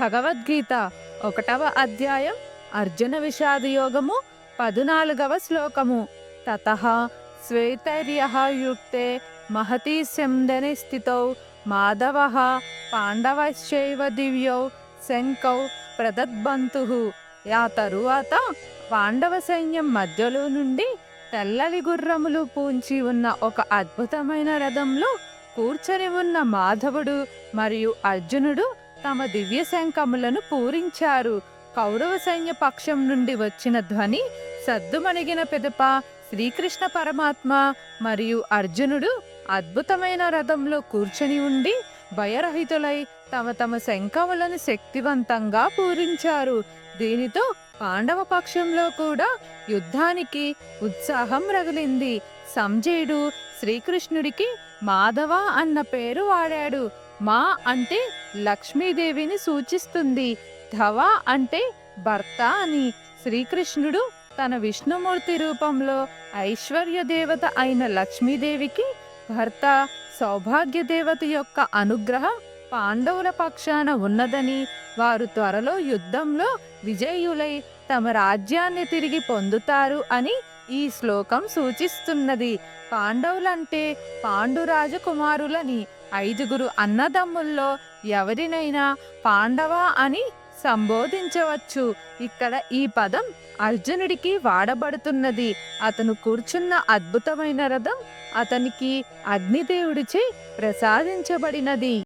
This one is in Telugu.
భగవద్గీత ఒకటవ అధ్యాయం అర్జున విషాదయోగము పదునాలుగవ శ్లోకము. తత శ్వేతర్య యుక్తే మహతీ శందని స్థితౌ మాధవ పాండవశ్చైవ దివ్యౌ శంకౌ ప్రదద్బంతు. ఆ తరువాత పాండవ సైన్యం మధ్యలో నుండి తెల్లలి గుర్రములు పూంచి ఉన్న ఒక అద్భుతమైన రథంలో కూర్చొని ఉన్న మాధవుడు మరియు అర్జునుడు తమ దివ్య శంఖములను పూరించారు. కౌరవ సైన్య పక్షం నుండి వచ్చిన ధ్వని సద్దుమణిగిన పెదప శ్రీకృష్ణ పరమాత్మ మరియు అర్జునుడు అద్భుతమైన రథంలో కూర్చొని ఉండి భయరహితులై తమ తమ శంఖములను శక్తివంతంగా పూరించారు. దీనితో పాండవ పక్షంలో కూడా యుద్ధానికి ఉత్సాహం రగిలింది. సంజయుడు శ్రీకృష్ణుడికి మాధవ అన్న పేరు వాడాడు. మా అంటే లక్ష్మీదేవిని సూచిస్తుంది. ధవ అంటే భర్త అని. శ్రీకృష్ణుడు తన విష్ణుమూర్తి రూపంలో ఐశ్వర్య దేవత అయిన లక్ష్మీదేవికి భర్త సౌభాగ్య దేవత యొక్క అనుగ్రహం పాండవుల పక్షాన ఉన్నదని వారు త్వరలో యుద్ధంలో విజయులై తమ రాజ్యాన్ని తిరిగి పొందుతారు అని ఈ శ్లోకం సూచిస్తున్నది. పాండవులంటే పాండురాజ కుమారులని ఐదుగురు అన్నదమ్ముల్లో ఎవరినైనా పాండవ అని సంబోధించవచ్చు. ఇక్కడ ఈ పదం అర్జునుడికి వాడబడుతున్నది. అతను కూర్చున్న అద్భుతమైన రథం అతనికి అగ్నిదేవుడిచే ప్రసాదించబడినది.